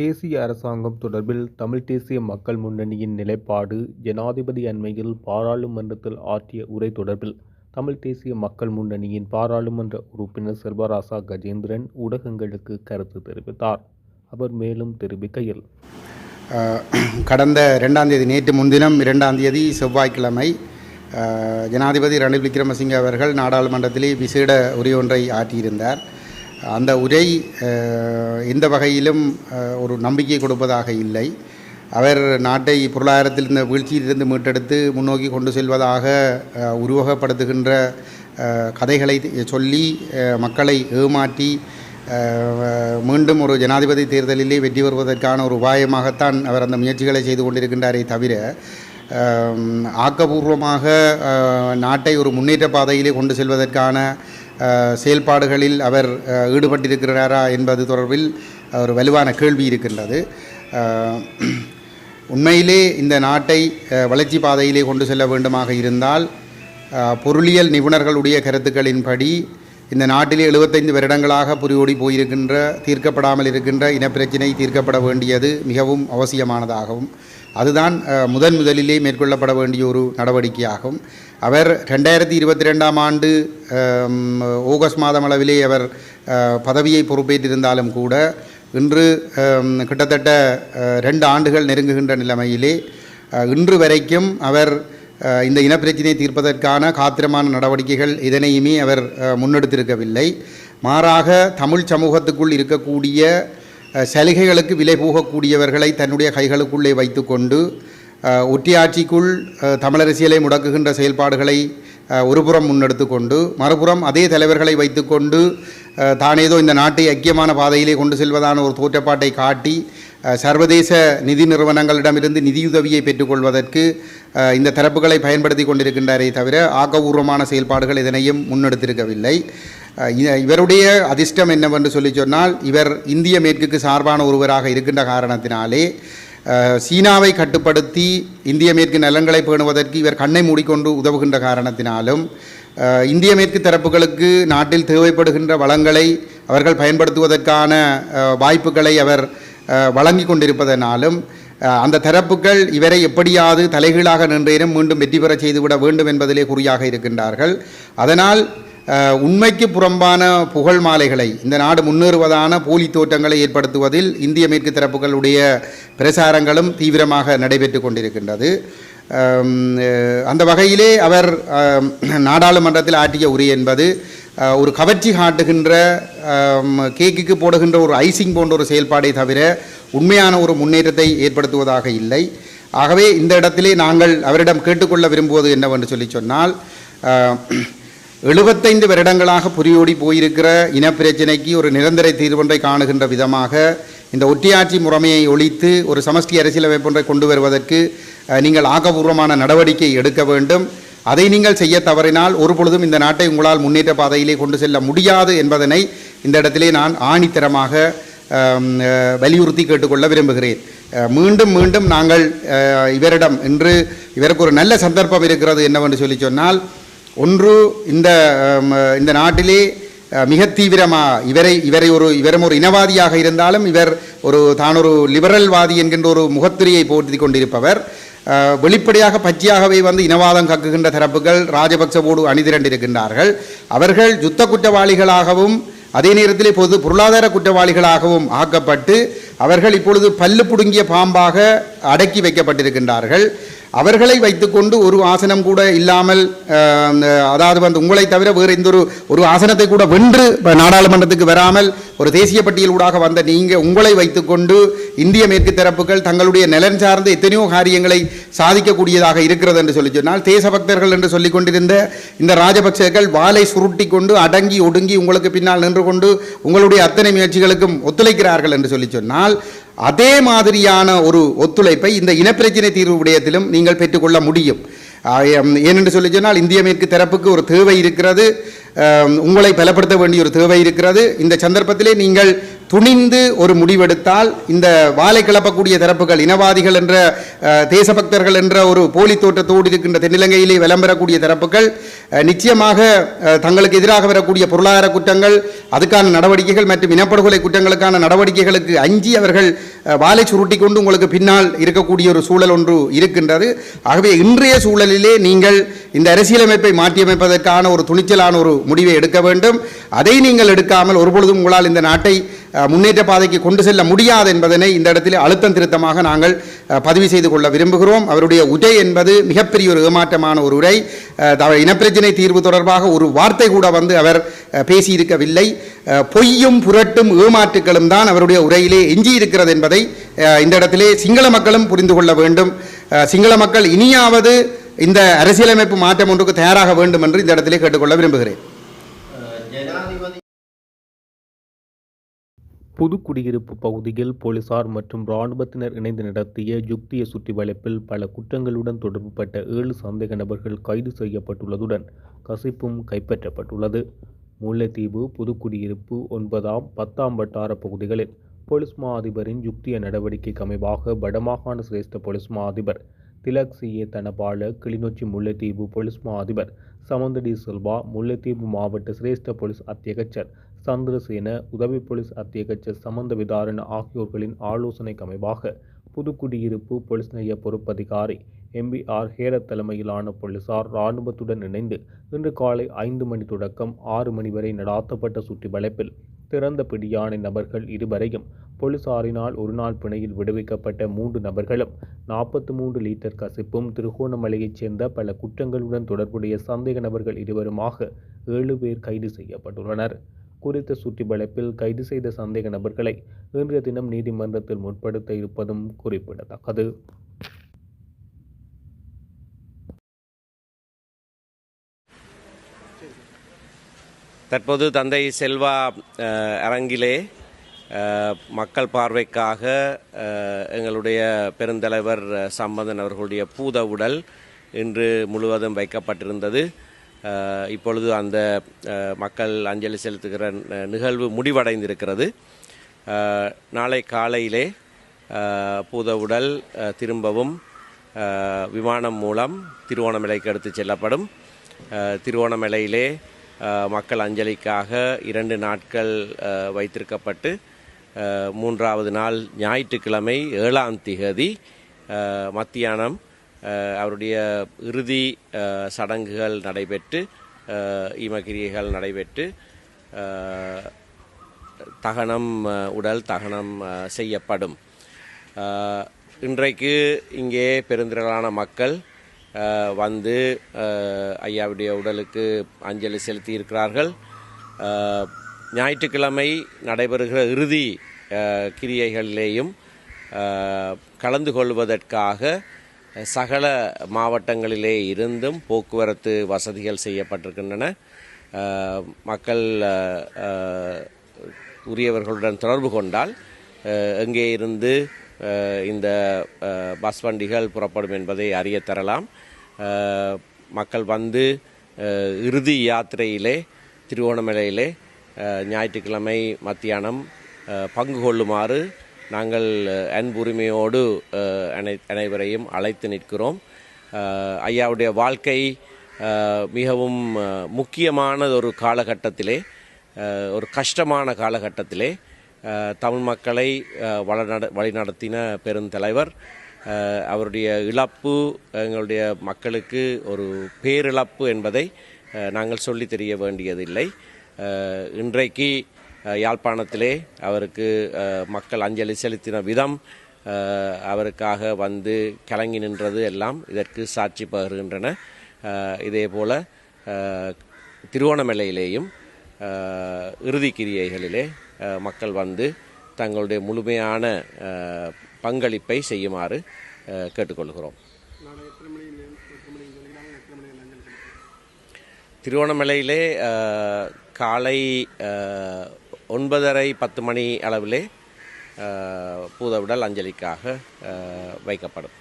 தேசிய அரசாங்கம் தொடர்பில் தமிழ் தேசிய மக்கள் முன்னணியின் நிலைப்பாடு ஜனாதிபதி அண்மையில் பாராளுமன்றத்தில் ஆற்றிய உரை தொடர்பில் தமிழ் தேசிய மக்கள் முன்னணியின் பாராளுமன்ற உறுப்பினர் செல்வராசா கஜேந்திரன் ஊடகங்களுக்கு கருத்து தெரிவித்தார். அவர் மேலும் தெரிவிக்கையில் கடந்த ரெண்டாம் தேதி நேற்று முன்தினம் இரண்டாம் தேதி செவ்வாய்க்கிழமை ஜனாதிபதி ரணில் விக்ரமசிங்க அவர்கள் நாடாளுமன்றத்திலே விசேட உரை ஒன்றை ஆற்றியிருந்தார். அந்த உரை எந்த வகையிலும் ஒரு நம்பிக்கை கொடுப்பதாக இல்லை. அவர் நாட்டை பொருளாதாரத்தில் இருந்த வீழ்ச்சியிலிருந்து மீட்டெடுத்து முன்னோக்கி கொண்டு செல்வதாக உருவகப்படுத்துகின்ற கதைகளை சொல்லி மக்களை ஏமாற்றி மீண்டும் ஒரு ஜனாதிபதி தேர்தலிலே வெற்றி பெறுவதற்கான ஒரு உபாயமாகத்தான் அவர் அந்த முயற்சிகளை செய்து கொண்டிருக்கின்றாரே தவிர ஆக்கபூர்வமாக நாட்டை ஒரு முன்னேற்ற பாதையிலே கொண்டு செல்வதற்கான செயல்பாடுகளில் அவர் ஈடுபட்டிருக்கிறாரா என்பது தொடர்பில் ஒரு வலுவான கேள்வி இருக்கின்றது. உண்மையிலே இந்த நாட்டை வளர்ச்சி பாதையிலே கொண்டு செல்ல வேண்டுமாக இருந்தால் பொருளியல் நிபுணர்களுடைய கருத்துக்களின்படி இந்த நாட்டிலே எழுபத்தைந்து வருடங்களாக புரியோடி போயிருக்கின்ற தீர்க்கப்படாமல் இருக்கின்ற இனப்பிரச்சினை தீர்க்கப்பட வேண்டியது மிகவும் அவசியமானதாகவும் அதுதான் முதன் முதலிலே மேற்கொள்ளப்பட வேண்டிய ஒரு நடவடிக்கையாகும். அவர் ரெண்டாயிரத்தி இருபத்தி ரெண்டாம் ஆண்டு ஆகஸ்ட் மாதம் அளவிலே அவர் பதவியை பொறுப்பேற்றிருந்தாலும் கூட இன்று கிட்டத்தட்ட ரெண்டு ஆண்டுகள் நெருங்குகின்ற நிலைமையிலே இன்று வரைக்கும் அவர் இந்த இனப்பிரச்சினையை தீர்ப்பதற்கான காத்திரமான நடவடிக்கைகள் எதனையுமே அவர் முன்னெடுத்திருக்கவில்லை. மாறாக தமிழ் சமூகத்துக்குள் இருக்கக்கூடிய சலுகைகளுக்கு விலை போகக்கூடியவர்களை தன்னுடைய கைகளுக்குள்ளே வைத்துக்கொண்டு ஒற்றியாட்சிக்குள் ஒற்றையாட்சிக்குள் தமிழரசியலை முடக்குகின்ற செயல்பாடுகளை ஒருபுறம் முன்னெடுத்து கொண்டு மறுபுறம் அதே தலைவர்களை வைத்துக்கொண்டு தானேதோ இந்த நாட்டை ஐக்கியமான பாதையிலே கொண்டு செல்வதான ஒரு தோற்றப்பாட்டை காட்டி சர்வதேச நிதி நிறுவனங்களிடமிருந்து நிதியுதவியை பெற்றுக்கொள்வதற்கு இந்த தரப்புகளை பயன்படுத்தி கொண்டிருக்கின்றாரே தவிர ஆக்கபூர்வமான செயல்பாடுகள் இதனையும் முன்னெடுத்திருக்கவில்லை. இவருடைய அதிர்ஷ்டம் என்னவென்று சொல்லி சொன்னால் இவர் இந்திய மேற்குக்கு சார்பான ஒருவராக இருக்கின்ற காரணத்தினாலே சீனாவை கட்டுப்படுத்தி இந்திய மேற்கு நலன்களை பேணுவதற்கு இவர் கண்ணை மூடிக்கொண்டு உதவுகின்ற காரணத்தினாலும் இந்திய மேற்கு தரப்புகளுக்கு நாட்டில் தேவைப்படுகின்ற வளங்களை அவர்கள் பயன்படுத்துவதற்கான வாய்ப்புகளை அவர் வழங்கி கொண்டிருப்பதனாலும் அந்த தரப்புகள் இவரை எப்படியாவது தலைகீழாக நின்றேனும் மீண்டும் வெற்றி பெற செய்துவிட வேண்டும் என்பதிலே குறியாக இருக்கின்றார்கள். அதனால் உண்மைக்கு புறம்பான புகழ் மாலைகளை இந்த நாடு முன்னேறுவதான போலி தோற்றங்களை ஏற்படுத்துவதில் இந்திய மேற்கு தரப்புகளுடைய பிரசாரங்களும் தீவிரமாக நடைபெற்று கொண்டிருக்கின்றது. அந்த வகையிலே அவர் நாடாளுமன்றத்தில் ஆற்றிய உரை என்பது ஒரு கவர்ச்சி காட்டுகின்ற கேக்குக்கு போடுகின்ற ஒரு ஐசிங் போன்ற ஒரு செயல்பாடை தவிர உண்மையான ஒரு முன்னேற்றத்தை ஏற்படுத்துவதாக இல்லை. ஆகவே இந்த இடத்திலே நாங்கள் அவரிடம் கேட்டுக்கொள்ள விரும்புவது என்னவென்று சொல்லி சொன்னால் எழுபத்தைந்து வருடங்களாக புரியோடி போயிருக்கிற இனப்பிரச்சினைக்கு ஒரு நிரந்தர தீர்வொன்றை காணுகின்ற விதமாக இந்த ஒட்டியாட்சி முறைமையை ஒழித்து ஒரு சமஷ்டி அரசியலமைப்பொன்றை கொண்டு வருவதற்கு நீங்கள் ஆக்கபூர்வமான நடவடிக்கை எடுக்க வேண்டும். அதை நீங்கள் செய்ய தவறினால் ஒரு பொழுதும் இந்த நாட்டை உங்களால் முன்னேற்ற பாதையிலே கொண்டு செல்ல முடியாது என்பதனை இந்த இடத்திலே நான் ஆணித்தரமாக வலியுறுத்தி கேட்டுக்கொள்ள விரும்புகிறேன். மீண்டும் மீண்டும் நாங்கள் இவரிடம் இன்று இவருக்கு ஒரு நல்ல சந்தர்ப்பம் இருக்கிறது என்னவென்று சொல்லி சொன்னால் ஒன்று இந்த இந்த நாட்டிலே மிக தீவிரமாக இவரை இவரை ஒரு இவரும் ஒரு இனவாதியாக இருந்தாலும் இவர் ஒரு தான் ஒரு லிபரல்வாதி என்கின்ற ஒரு முகத்திரையை போற்றி கொண்டிருப்பவர். வெளிப்படையாக பச்சையாகவே வந்து இனவாதம் கக்குகின்ற தரப்புகள் ராஜபக்சவோடு அணிதிரண்டிருக்கின்றார்கள். அவர்கள் யுத்த குற்றவாளிகளாகவும் அதே நேரத்தில் பொது பொருளாதார குற்றவாளிகளாகவும் ஆக்கப்பட்டு அவர்கள் இப்பொழுது பல்லு புடுங்கிய பாம்பாக அடக்கி வைக்கப்பட்டிருக்கின்றார்கள். அவர்களை வைத்துக்கொண்டு ஒரு ஆசனம் கூட இல்லாமல் அதாவது வந்து உங்களை தவிர வேறு எந்த ஒரு ஒரு ஆசனத்தை கூட வென்று நாடாளுமன்றத்துக்கு வராமல் ஒரு தேசிய பட்டியலூடாக வந்த நீங்கள் உங்களை வைத்துக்கொண்டு இந்திய மேற்கு தரப்புகள் தங்களுடைய நலன் சார்ந்த எத்தனையோ காரியங்களை சாதிக்கக்கூடியதாக இருக்கிறது என்று சொல்லி சொன்னால் தேசபக்தர்கள் என்று சொல்லிக் கொண்டிருந்த இந்த ராஜபக்சேக்கள் வாளை சுருட்டி கொண்டு அடங்கி ஒடுங்கி உங்களுக்கு பின்னால் நின்று கொண்டு உங்களுடைய அத்தனை முயற்சிகளுக்கும் ஒத்துழைக்கிறார்கள் என்று சொல்லி சொன்னால் அதே மாதிரியான ஒரு ஒத்துழைப்பை இந்த இனப்பிரச்சினை தீர்வு விடயத்திலும் நீங்கள் பெற்றுக்கொள்ள முடியும். ஏனென்று சொல்லி சொன்னால் இந்திய மேற்கு தரப்புக்கு ஒரு தேவை இருக்கிறது. உங்களை பலப்படுத்த வேண்டிய ஒரு தேவை இருக்கிறது. இந்த சந்தர்ப்பத்திலே நீங்கள் துணிந்து ஒரு முடிவெடுத்தால் இந்த வாழை கிளப்பக்கூடிய தரப்புகள் இனவாதிகள் என்ற தேசபக்தர்கள் என்ற ஒரு போலி தோற்றத்தோடு இருக்கின்ற தென்னிலங்கையிலே விளம்பரக்கூடிய தரப்புகள் நிச்சயமாக தங்களுக்கு எதிராக வரக்கூடிய பொருளாதார குற்றங்கள் அதுக்கான நடவடிக்கைகள் மற்றும் இனப்படுகொலை குற்றங்களுக்கான நடவடிக்கைகளுக்கு அஞ்சி அவர்கள் வாழை வாளை சுருட்டி கொண்டு உங்களுக்கு பின்னால் இருக்கக்கூடிய ஒரு சூழல் ஒன்று இருக்கின்றது. ஆகவே இன்றைய சூழலிலே நீங்கள் இந்த அரசியலமைப்பை மாற்றியமைப்பதற்கான ஒரு துணிச்சலான ஒரு முடிவை எடுக்க வேண்டும். அதை நீங்கள் எடுக்காமல் ஒருபொழுதும் உங்களால் இந்த நாட்டை முன்னேற்ற பாதைக்கு கொண்டு செல்ல முடியாது என்பதனை இந்த இடத்திலே அழுத்தம் திருத்தமாக நாங்கள் பதிவு செய்து கொள்ள விரும்புகிறோம். அவருடைய உரை என்பது மிகப்பெரிய ஒரு ஏமாற்றமான ஒரு உரை. இனப்பிரச்சினை தீர்வு தொடர்பாக ஒரு வார்த்தை கூட வந்து அவர் பேசியிருக்கவில்லை. பொய்யும் புரட்டும் ஏமாற்றுக்களும் தான் அவருடைய உரையிலே எஞ்சி இருக்கிறது என்பதை இந்த இடத்திலே சிங்கள மக்களும் புரிந்து கொள்ள வேண்டும். சிங்கள மக்கள் இனியாவது இந்த அரசியலமைப்பு மாற்றம் ஒன்றுக்கு தயாராக வேண்டும் என்று இந்த இடத்திலே கேட்டுக்கொள்ள விரும்புகிறேன். புதுக்குடியிருப்பு பகுதியில் போலீசார் மற்றும் இராணுவத்தினர் இணைந்து நடத்திய யுக்திய சுற்றி வளைப்பில் பல குற்றங்களுடன் தொடர்புபட்ட ஏழு சந்தேக நபர்கள் கைது செய்யப்பட்டுள்ளதுடன் கசிப்பும் கைப்பற்றப்பட்டுள்ளது. முல்லைத்தீவு புதுக்குடியிருப்பு ஒன்பதாம் பத்தாம் வட்டார பகுதிகளில் போலீஸ் மா அதிபரின் யுக்திய நடவடிக்கைக்கு அமைவாக வடமாகாண சிரேஷ்ட போலீஸ் மா அதிபர் Tilak C A Dhanapala Kilinochchi Mullaitivu police மா அதிபர் சமந்தடி செல்வா முல்லைத்தீவு மாவட்ட சிரேஷ்ட போலீஸ் அத்தியகச்சர் சந்திரசேன உதவி போலீஸ் அத்தியகச்சர் சமந்த விதாரண ஆகியோர்களின் ஆலோசனைக்கமைவாக புதுக்குடியிருப்பு பொலிஸ் நிலைய பொறுப்பதிகாரி எம்பிஆர் ஹேரத் தலைமையிலான போலீசார் இராணுவத்துடன் இணைந்து இன்று காலை ஐந்து மணி தொடக்கம் ஆறு மணி வரை நடாத்தப்பட்ட சுற்றி வளைப்பில் திறந்த பிடியான நபர்கள் இருவரையும் போலீசாரினால் ஒருநாள் பிணையில் விடுவிக்கப்பட்ட மூன்று நபர்களும் நாற்பத்தி மூன்று லிட்டர் கசிப்பும் திருகோணமலையைச் சேர்ந்த பல குற்றங்களுடன் தொடர்புடைய சந்தேக நபர்கள் இருவருமாக ஏழு பேர் கைது செய்யப்பட்டுள்ளனர். குறித்த சுற்றி வளைப்பில் கைது செய்த சந்தேக நபர்களை இன்றைய தினம் நீதிமன்றத்தில் முற்படுத்த இருப்பதும் குறிப்பிடத்தக்கது. தற்போது தந்தை செல்வா அரங்கிலே மக்கள் பார்வைக்காக எங்களுடைய பெருந்தலைவர் சம்பந்தன் அவர்களுடைய பூத உடல் இன்று முழுவதும் வைக்கப்பட்டிருந்தது. இப்பொழுது அந்த மக்கள் அஞ்சலி செலுத்துகிற நிகழ்வு முடிவடைந்திருக்கிறது. நாளை காலையிலே பூத உடல் திரும்பவும் விமானம் மூலம் திருவோணமலைக்கு எடுத்துச் செல்லப்படும். திருவோணமலையிலே மக்கள் அஞ்சலிக்காக இரண்டு நாட்கள் வைத்திருக்கப்பட்டு மூன்றாவது நாள் ஞாயிற்றுக்கிழமை ஏழாம் திகதி மத்தியானம் அவருடைய இறுதி சடங்குகள் நடைபெற்று ஈமகிரியைகள் நடைபெற்று தகனம் உடல் தகனம் செய்யப்படும். இன்றைக்கு இங்கே பெருந்திரளான மக்கள் வந்து ஐயாவுடைய உடலுக்கு அஞ்சலி செலுத்தியிருக்கிறார்கள். இருக்கிறார்கள் ஞாயிற்றுக்கிழமை நடைபெறுகிற இறுதி கிரியைகளிலேயும் கலந்து கொள்வதற்காக சகல மாவட்டங்களிலே இருந்தும் போக்குவரத்து வசதிகள் செய்யப்பட்டிருக்கின்றன. மக்கள் உரியவர்களுடன் தொடர்பு கொண்டால் எங்கே இருந்து இந்த பஸ் வண்டிகள் புறப்படும் என்பதை அறிய தரலாம். மக்கள் வந்து இறுதி யாத்திரையிலே திருவோணமலையிலே ஞாயிற்றுக்கிழமை மத்தியானம் பங்கு கொள்ளுமாறு நாங்கள் அன்புரிமையோடு அனை அனைவரையும் அழைத்து நிற்கிறோம். ஐயாவுடைய வாழ்க்கை மிகவும் முக்கியமான ஒரு காலகட்டத்திலே ஒரு கஷ்டமான காலகட்டத்திலே தமிழ் மக்களை வழிநட வழிநடத்தின பெருந்தலைவர் அவருடைய இழப்பு எங்களுடைய மக்களுக்கு ஒரு பேரிழப்பு என்பதை நாங்கள் சொல்லித் தெரிய வேண்டியதில்லை. இன்றைக்கு யாழ்ப்பாணத்திலே அவருக்கு மக்கள் அஞ்சலி செலுத்தின விதம் அவருக்காக வந்து கலங்கி நின்றது எல்லாம் இதற்கு சாட்சி பகர்கின்றன. இதே போல திருவோணமலையிலேயும் அஹ், இறுதி கிரியைகளிலே மக்கள் வந்து தங்களுடைய முழுமையான பங்களிப்பை செய்யுமாறு கேட்டுக்கொள்கிறோம். திருவோணமலையிலே காலை ஒன்பதரை பத்து மணி அளவிலே பூதவிடல் அஞ்சலிக்காக வைக்கப்படும்.